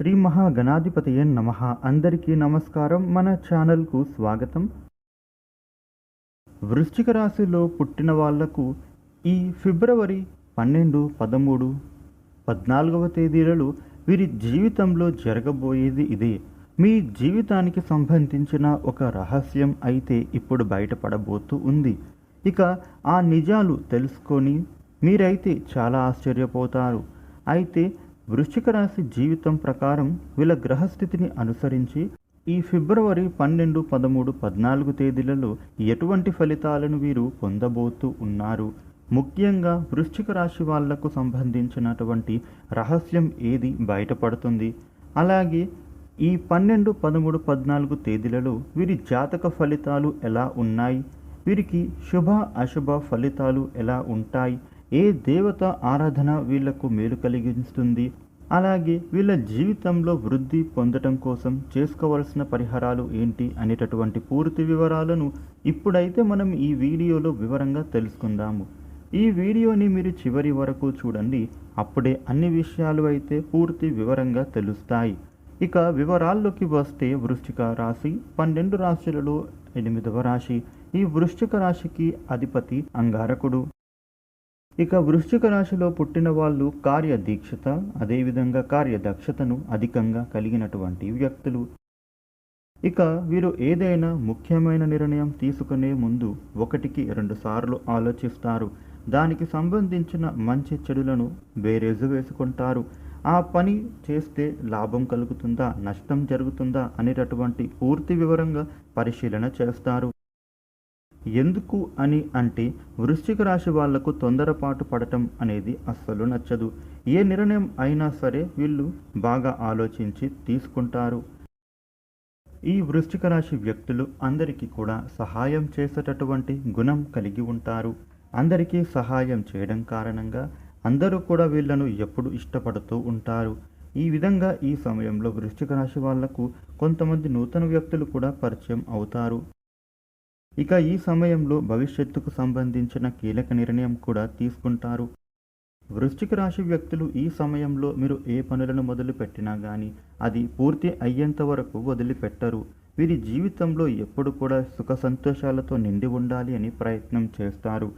శ్రీ మహాగణాధిపతయ నమ. అందరికీ నమస్కారం. మన ఛానల్కు స్వాగతం. వృశ్చిక రాశిలో పుట్టిన వాళ్ళకు ఈ ఫిబ్రవరి పన్నెండు పదమూడు పద్నాలుగవ తేదీలలో వీరి జీవితంలో జరగబోయేది ఇదే. మీ జీవితానికి సంబంధించిన ఒక రహస్యం అయితే ఇప్పుడు బయటపడబోతూ ఉంది. ఇక ఆ నిజాలు తెలుసుకొని మీరైతే చాలా ఆశ్చర్యపోతారు. అయితే వృశ్చిక రాశి జీవితం ప్రకారం వీళ్ళ గ్రహస్థితిని అనుసరించి ఈ ఫిబ్రవరి పన్నెండు పదమూడు పద్నాలుగు తేదీలలో ఎటువంటి ఫలితాలను వీరు పొందబోతూ ఉన్నారు? ముఖ్యంగా వృశ్చిక రాశి వాళ్ళకు సంబంధించినటువంటి రహస్యం ఏది బయటపడుతుంది? అలాగే ఈ పన్నెండు పదమూడు పద్నాలుగు తేదీలలో వీరి జాతక ఫలితాలు ఎలా ఉన్నాయి? వీరికి శుభ అశుభ ఫలితాలు ఎలా ఉంటాయి? ఏ దేవత ఆరాధన వీళ్ళకు మేలు కలిగిస్తుంది? అలాగే వీళ్ళ జీవితంలో వృద్ధి పొందటం కోసం చేసుకోవాల్సిన పరిహారాలు ఏంటి అనేటటువంటి పూర్తి వివరాలను ఇప్పుడైతే మనం ఈ వీడియోలో వివరంగా తెలుసుకుందాము. ఈ వీడియోని మీరు చివరి వరకు చూడండి అప్పుడే అన్ని విషయాలు అయితే పూర్తి వివరంగా తెలుస్తాయి. ఇక వివరాల్లోకి వస్తే వృశ్చిక రాశి పన్నెండు రాశులలో ఎనిమిదవ రాశి. ఈ వృశ్చిక రాశికి అధిపతి అంగారకుడు. ఇక వృశ్చిక రాశిలో పుట్టిన వాళ్ళు కార్యదీక్షత అదేవిధంగా కార్యదక్షతను అధికంగా కలిగినటువంటి వ్యక్తులు. ఇక వీరు ఏదైనా ముఖ్యమైన నిర్ణయం తీసుకునే ముందు ఒకటికి రెండు సార్లు ఆలోచిస్తారు. దానికి సంబంధించిన మంచి చెడులను బేరేజు వేసుకుంటారు. ఆ పని చేస్తే లాభం కలుగుతుందా నష్టం జరుగుతుందా అనేటటువంటి పూర్తి వివరంగా పరిశీలన చేస్తారు. ఎందుకు అని అంటే వృశ్చిక రాశి వాళ్ళకు తొందరపాటు పడటం అనేది అస్సలు నచ్చదు. ఏ నిర్ణయం అయినా సరే వీళ్ళు బాగా ఆలోచించి తీసుకుంటారు. ఈ వృశ్చిక రాశి వ్యక్తులు అందరికీ కూడా సహాయం చేసేటటువంటి గుణం కలిగి ఉంటారు. అందరికీ సహాయం చేయడం కారణంగా అందరూ కూడా వీళ్ళను ఎప్పుడు ఇష్టపడుతూ ఉంటారు. ఈ విధంగా ఈ సమయంలో వృశ్చిక రాశి వాళ్ళకు కొంతమంది నూతన వ్యక్తులు కూడా పరిచయం అవుతారు. ఇక ఈ సమయంలో భవిష్యత్తుకు సంబంధించిన కీలక నిర్ణయం కూడా తీసుకుంటారు. వృశ్చిక రాశి వ్యక్తులు ఈ సమయంలో మీరు ఏ పనులను మొదలు పెట్టినా కానీ అది పూర్తి అయ్యేంత వరకు వదిలిపెట్టరు. వీరి జీవితంలో ఎప్పుడు కూడా సుఖ సంతోషాలతో నిండి ఉండాలి అని ప్రయత్నం చేస్తారు.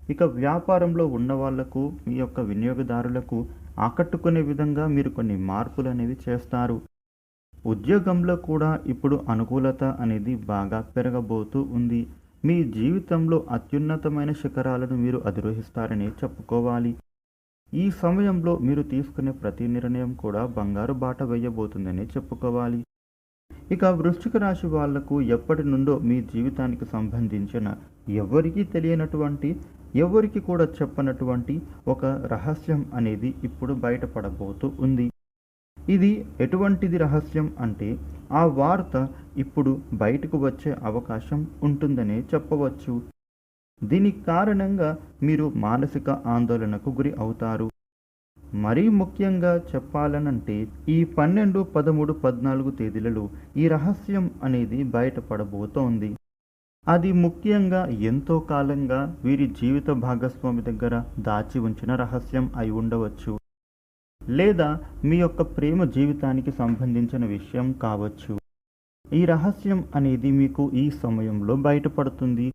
ఇక వ్యాపారంలో ఉన్న వాళ్ళకు మీ యొక్క వినియోగదారులకు ఆకట్టుకునే విధంగా మీరు కొన్ని మార్పులు అనేవి చేస్తారు. ఉద్యోగంలో కూడా ఇప్పుడు అనుకూలత అనేది బాగా పెరగబోతూ ఉంది. మీ జీవితంలో అత్యున్నతమైన శిఖరాలను మీరు అధిరోహిస్తారని చెప్పుకోవాలి. ఈ సమయంలో మీరు తీసుకునే ప్రతి నిర్ణయం కూడా బంగారు బాట వేయబోతుందని చెప్పుకోవాలి. ఇక వృశ్చిక రాశి వాళ్ళకు ఎప్పటి నుండో మీ జీవితానికి సంబంధించిన ఎవరికీ తెలియనటువంటి ఎవరికి కూడా చెప్పనటువంటి ఒక రహస్యం అనేది ఇప్పుడు బయటపడబోతూ ఉంది. ఇది ఎటువంటిది రహస్యం అంటే ఆ వార్త ఇప్పుడు బయటకు వచ్చే అవకాశం ఉంటుందనే చెప్పవచ్చు. దీనికి కారణంగా మీరు మానసిక ఆందోళనకు గురి అవుతారు. మరీ ముఖ్యంగా చెప్పాలనంటే ఈ పన్నెండు పదమూడు పద్నాలుగు తేదీలలో ఈ రహస్యం అనేది బయటపడబోతోంది. అది ముఖ్యంగా ఎంతో కాలంగా వీరి జీవిత భాగస్వామి దగ్గర దాచి ఉంచిన రహస్యం అయి ఉండవచ్చు. లేదా మీ యొక్క ప్రేమ జీవితానికి సంబంధించిన విషయం కావచ్చు. ఈ రహస్యం అనేది మీకు ఈ సమయంలో బయటపడుతుంది.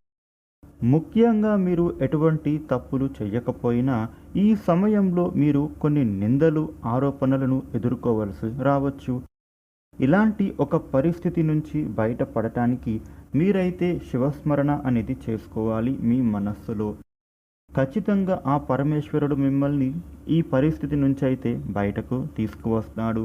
ముఖ్యంగా మీరు ఎటువంటి తప్పులు చేయకపోయినా ఈ సమయంలో మీరు కొన్ని నిందలు ఆరోపణలను ఎదుర్కోవలసి రావచ్చు. ఇలాంటి ఒక పరిస్థితి నుంచి బయటపడటానికి మీరైతే శివస్మరణ అనేది చేసుకోవాలి మీ మనస్సులో. ఖచ్చితంగా ఆ పరమేశ్వరుడు మిమ్మల్ని ఈ పరిస్థితి నుంచి అయితే బయటకు తీసుకువస్తాడు.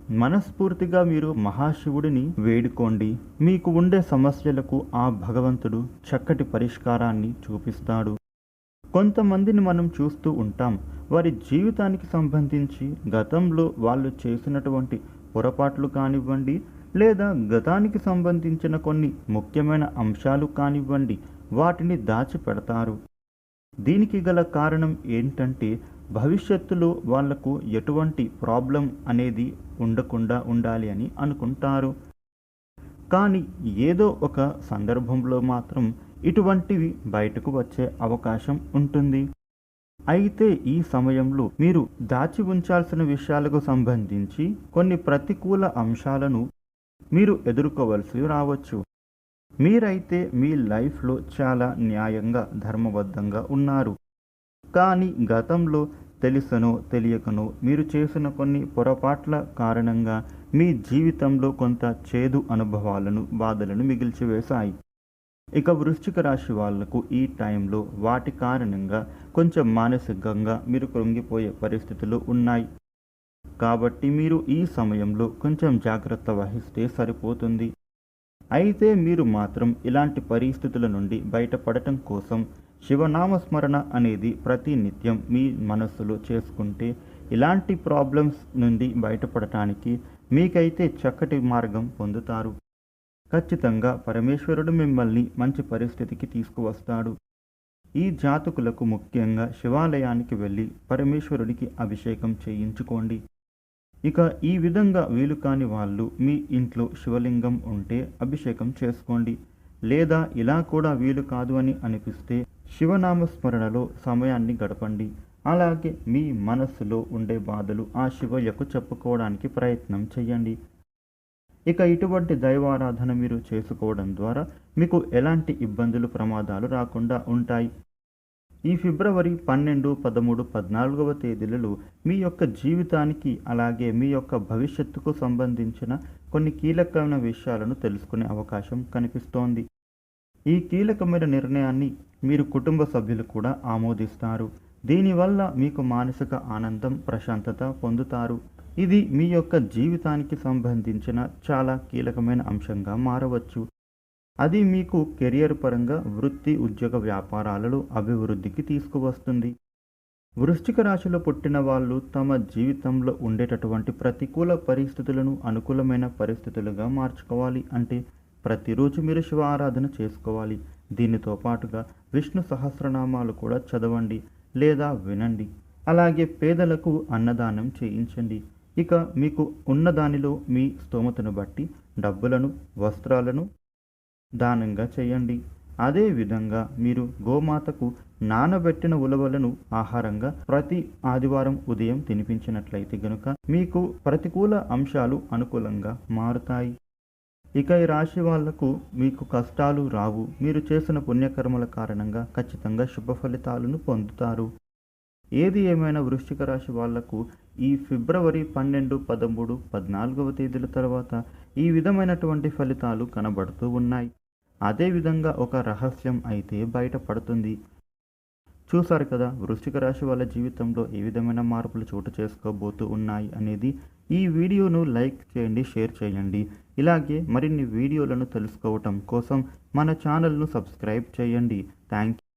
మనస్ఫూర్తిగా మీరు మహాశివుడిని వేడుకోండి. మీకు ఉండే సమస్యలకు ఆ భగవంతుడు చక్కటి పరిష్కారాన్ని చూపిస్తాడు. కొంతమందిని మనం చూస్తూ ఉంటాం. వారి జీవితానికి సంబంధించి గతంలో వాళ్ళు చేసినటువంటి పొరపాట్లు కానివ్వండి లేదా గతానికి సంబంధించిన కొన్ని ముఖ్యమైన అంశాలు కానివ్వండి వాటిని దాచిపెడతారు. దీనికి గల కారణం ఏంటంటే భవిష్యత్తులో వాళ్ళకు ఎటువంటి ప్రాబ్లం అనేది ఉండకుండా ఉండాలి అని అనుకుంటారు. కానీ ఏదో ఒక సందర్భంలో మాత్రం ఇటువంటివి బయటకు వచ్చే అవకాశం ఉంటుంది. అయితే ఈ సమయంలో మీరు దాచి ఉంచాల్సిన విషయాలకు సంబంధించి కొన్ని ప్రతికూల అంశాలను మీరు ఎదుర్కోవలసి రావచ్చు. మీరైతే మీ లైఫ్లో చాలా న్యాయంగా ధర్మబద్ధంగా ఉన్నారు. కానీ గతంలో తెలుసనో తెలియకనో మీరు చేసిన కొన్ని పొరపాట్ల కారణంగా మీ జీవితంలో కొంత చేదు అనుభవాలను బాధలను మిగిల్చివేశాయి. ఇక వృశ్చిక రాశి వాళ్ళకు ఈ టైంలో వాటి కారణంగా కొంచెం మానసికంగా మీరు కృంగిపోయే పరిస్థితులు ఉన్నాయి. కాబట్టి మీరు ఈ సమయంలో కొంచెం జాగ్రత్త వహిస్తే సరిపోతుంది. అయితే మీరు మాత్రం ఇలాంటి పరిస్థితుల నుండి బయటపడటం కోసం శివనామస్మరణ అనేది ప్రతి నిత్యం మీ మనస్సులో చేసుకుంటే ఇలాంటి ప్రాబ్లమ్స్ నుండి బయటపడటానికి మీకైతే చక్కటి మార్గం పొందుతారు. ఖచ్చితంగా పరమేశ్వరుడు మిమ్మల్ని మంచి పరిస్థితికి తీసుకువస్తాడు. ఈ జాతకులకు ముఖ్యంగా శివాలయానికి వెళ్ళి పరమేశ్వరుడికి అభిషేకం చేయించుకోండి. ఇక ఈ విధంగా వీలు కాని వాళ్ళు మీ ఇంట్లో శివలింగం ఉంటే అభిషేకం చేసుకోండి. లేదా ఇలా కూడా వీలు కాదు అని అనిపిస్తే శివనామస్మరణలో సమయాన్ని గడపండి. అలాగే మీ మనస్సులో ఉండే బాధలు ఆ శివయ్యకు చెప్పుకోవడానికి ప్రయత్నం చేయండి ఇక ఇటువంటి దైవారాధన మీరు చేసుకోవడం ద్వారా మీకు ఎలాంటి ఇబ్బందులు ప్రమాదాలు రాకుండా ఉంటాయి. ఈ ఫిబ్రవరి పన్నెండు పదమూడు పద్నాలుగవ తేదీలలో మీ యొక్క జీవితానికి అలాగే మీ యొక్క భవిష్యత్తుకు సంబంధించిన కొన్ని కీలకమైన విషయాలను తెలుసుకునే అవకాశం కనిపిస్తోంది. ఈ కీలకమైన నిర్ణయాన్ని మీరు కుటుంబ సభ్యులు కూడా ఆమోదిస్తారు. దీనివల్ల మీకు మానసిక ఆనందం ప్రశాంతత పొందుతారు. ఇది మీ యొక్క జీవితానికి సంబంధించిన చాలా కీలకమైన అంశంగా మారవచ్చు. అది మీకు కెరియర్ పరంగా వృత్తి ఉద్యోగ వ్యాపారాలలో అభివృద్ధికి తీసుకువస్తుంది. వృశ్చిక రాశిలో పుట్టిన వాళ్ళు తమ జీవితంలో ఉండేటటువంటి ప్రతికూల పరిస్థితులను అనుకూలమైన పరిస్థితులుగా మార్చుకోవాలి. అంటే ప్రతిరోజు మీరు శివ ఆరాధన చేసుకోవాలి. దీనితో పాటుగా విష్ణు సహస్రనామాలు కూడా చదవండి లేదా వినండి. అలాగే పేదలకు అన్నదానం చేయించండి. ఇక మీకు ఉన్నదానిలో మీ స్తోమతను బట్టి డబ్బులను వస్త్రాలను దానంగా చేయండి. అదేవిధంగా మీరు గోమాతకు నానబెట్టిన ఉలవలను ఆహారంగా ప్రతి ఆదివారం ఉదయం తినిపించినట్లయితే గనుక మీకు ప్రతికూల అంశాలు అనుకూలంగా మారుతాయి. ఇక ఈ రాశి వాళ్ళకు మీకు కష్టాలు రావు. మీరు చేసిన పుణ్యకర్మల కారణంగా ఖచ్చితంగా శుభ ఫలితాలను పొందుతారు. ఏది ఏమైనా వృశ్చిక రాశి వాళ్ళకు ఈ ఫిబ్రవరి పన్నెండు పదమూడు పద్నాలుగవ తేదీల తర్వాత ఈ విధమైనటువంటి ఫలితాలు కనబడుతూ ఉన్నాయి. అదేవిధంగా ఒక రహస్యం అయితే బయటపడుతుంది చూశారు కదా వృశ్చిక రాశి వాళ్ళ జీవితంలో ఏ విధమైన మార్పులు చోటు చేసుకోబోతూ ఉన్నాయి అనేది ఈ వీడియోను లైక్ చేయండి షేర్ చేయండి. ఇలాగే మరిన్ని వీడియోలను తెలుసుకోవటం కోసం మన ఛానల్ను సబ్స్క్రైబ్ చేయండి. థ్యాంక్